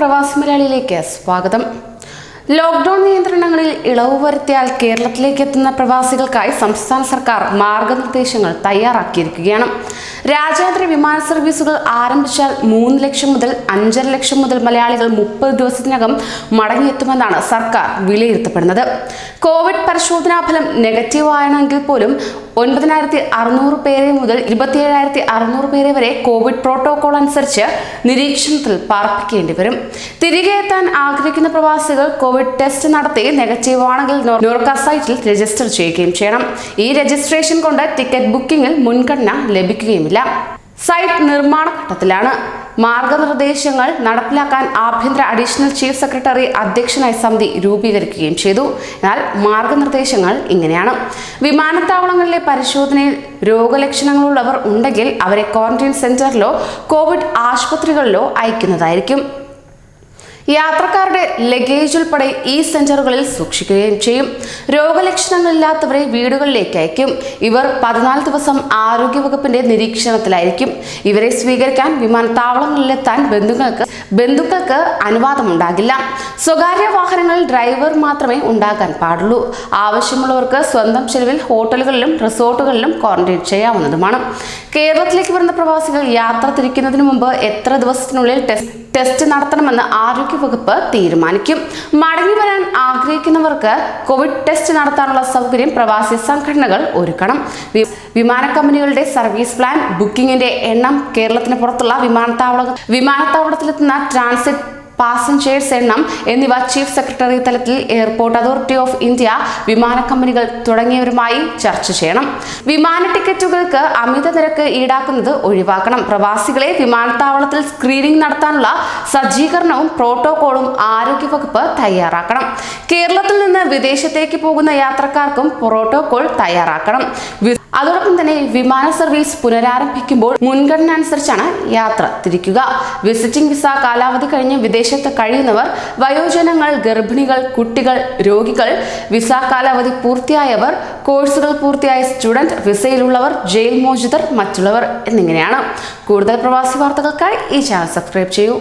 പ്രവാസി മലയാളിയിലേക്ക് സ്വാഗതം. ലോക്ക്ഡൌൺ നിയന്ത്രണങ്ങളിൽ ഇളവ് വരുത്തിയാൽ കേരളത്തിലേക്ക് എത്തുന്ന പ്രവാസികൾക്കായി സംസ്ഥാന സർക്കാർ മാർഗനിർദ്ദേശങ്ങൾ തയ്യാറാക്കിയിരിക്കുകയാണ്. രാജ്യാന്തര വിമാന സർവീസുകൾ ആരംഭിച്ചാൽ മൂന്ന് ലക്ഷം മുതൽ അഞ്ചര ലക്ഷം മുതൽ മലയാളികൾ മുപ്പത് ദിവസത്തിനകം മടങ്ങിയെത്തുമെന്നാണ് സർക്കാർ വിലയിരുത്തപ്പെടുന്നത്. കോവിഡ് പരിശോധനാ ഫലം നെഗറ്റീവ് ആയണമെങ്കിൽ പോലും ഒൻപതിനായിരത്തി അറുന്നൂറ് പേരെ മുതൽ ഇരുപത്തിയേഴായിരത്തി അറുന്നൂറ് പേരെ വരെ കോവിഡ് പ്രോട്ടോകോൾ അനുസരിച്ച് നിരീക്ഷണത്തിൽ പാർപ്പിക്കേണ്ടി വരും. തിരികെ എത്താൻ ആഗ്രഹിക്കുന്ന പ്രവാസികൾ കോവിഡ് ടെസ്റ്റ് നടത്തി നെഗറ്റീവ് ആണെങ്കിൽ നോർക്ക സൈറ്റിൽ രജിസ്റ്റർ ചെയ്യുകയും ചെയ്യണം. ഈ രജിസ്ട്രേഷൻ കൊണ്ട് ടിക്കറ്റ് ബുക്കിംഗിൽ മുൻഗണന ലഭിക്കുകയുമില്ല. സൈറ്റ് നിർമ്മാണ ഘട്ടത്തിലാണ്. മാർഗനിർദ്ദേശങ്ങൾ നടപ്പിലാക്കാൻ ആഭ്യന്തര അഡീഷണൽ ചീഫ് സെക്രട്ടറി അധ്യക്ഷനായ സമിതി രൂപീകരിക്കുകയും ചെയ്തു. എന്നാൽ മാർഗനിർദ്ദേശങ്ങൾ ഇങ്ങനെയാണ്. വിമാനത്താവളങ്ങളിലെ പരിശോധനയിൽ രോഗലക്ഷണങ്ങളുള്ളവർ ഉണ്ടെങ്കിൽ അവരെ ക്വാറന്റൈൻ സെന്ററിലോ കോവിഡ് ആശുപത്രികളിലോ അയക്കുന്നതായിരിക്കും. യാത്രക്കാരുടെ ലഗേജ് ഉൾപ്പെടെ ഈ സെന്ററുകളിൽ സൂക്ഷിക്കുകയും ചെയ്യും. രോഗലക്ഷണങ്ങളില്ലാത്തവരെ വീടുകളിലേക്ക് അയക്കും. ഇവർ പതിനാല് ദിവസം ആരോഗ്യവകുപ്പിന്റെ നിരീക്ഷണത്തിലായിരിക്കും. ഇവരെ സ്വീകരിക്കാൻ വിമാനത്താവളങ്ങളിലെത്താൻ ബന്ധുക്കൾക്ക് ബന്ധുക്കൾക്ക് അനുവാദമുണ്ടാകില്ല. സ്വകാര്യ വാഹനങ്ങളിൽ ഡ്രൈവർ മാത്രമേ ഉണ്ടാകാൻ പാടുള്ളൂ. ആവശ്യമുള്ളവർക്ക് സ്വന്തം ചെലവിൽ ഹോട്ടലുകളിലും റിസോർട്ടുകളിലും ക്വാറന്റൈൻ ചെയ്യാവുന്നതുമാണ്. കേരളത്തിലേക്ക് വരുന്ന പ്രവാസികൾ യാത്ര തിരിക്കുന്നതിന് മുമ്പ് എത്ര ദിവസത്തിനുള്ളിൽ ടെസ്റ്റ് ടെസ്റ്റ് നടത്തണമെന്ന് ആരോഗ്യവകുപ്പ് തീരുമാനിക്കും. മടങ്ങി വരാൻ ആഗ്രഹിക്കുന്നവർക്ക് കോവിഡ് ടെസ്റ്റ് നടത്താനുള്ള സൗകര്യം പ്രവാസി സംഘടനകൾ ഒരുക്കണം. വിമാന കമ്പനികളുടെ സർവീസ് പ്ലാൻ ബുക്കിംഗിന്റെ എണ്ണം കേരളത്തിന് പുറത്തുള്ള വിമാനത്താവള വിമാനത്താവളത്തിലെത്തുന്ന ട്രാൻസിറ്റ് പാസഞ്ചേഴ്സ് എണ്ണം എന്നിവ ചീഫ് സെക്രട്ടറി തലത്തിൽ എയർപോർട്ട് അതോറിറ്റി ഓഫ് ഇന്ത്യ വിമാന കമ്പനികൾ തുടങ്ങിയവരുമായി ചർച്ച ചെയ്യണം. വിമാന ടിക്കറ്റുകൾക്ക് അമിത നിരക്ക് ഈടാക്കുന്നത് ഒഴിവാക്കണം. പ്രവാസികളെ വിമാനത്താവളത്തിൽ സ്ക്രീനിംഗ് നടത്താനുള്ള സജ്ജീകരണവും പ്രോട്ടോകോളും ആരോഗ്യവകുപ്പ് തയ്യാറാക്കണം. കേരളത്തിൽ നിന്ന് വിദേശത്തേക്ക് പോകുന്ന യാത്രക്കാർക്കും പ്രോട്ടോകോൾ തയ്യാറാക്കണം. അതോടൊപ്പം തന്നെ വിമാന സർവീസ് പുനരാരംഭിക്കുമ്പോൾ മുൻഗണന അനുസരിച്ചാണ് യാത്ര തിരിക്കുക. വിസിറ്റിംഗ് വിസ കാലാവധി കഴിഞ്ഞ് വിദേശത്ത് കഴിയുന്നവർ വയോജനങ്ങൾ ഗർഭിണികൾ കുട്ടികൾ രോഗികൾ വിസ കാലാവധി പൂർത്തിയായവർ കോഴ്സുകൾ പൂർത്തിയായ സ്റ്റുഡന്റ് വിസയിലുള്ളവർ ജയിൽ മോചിതർ മറ്റുള്ളവർ എന്നിങ്ങനെയാണ്. കൂടുതൽ പ്രവാസി വാർത്തകൾക്കായി ഈ ചാനൽ സബ്സ്ക്രൈബ് ചെയ്യൂ.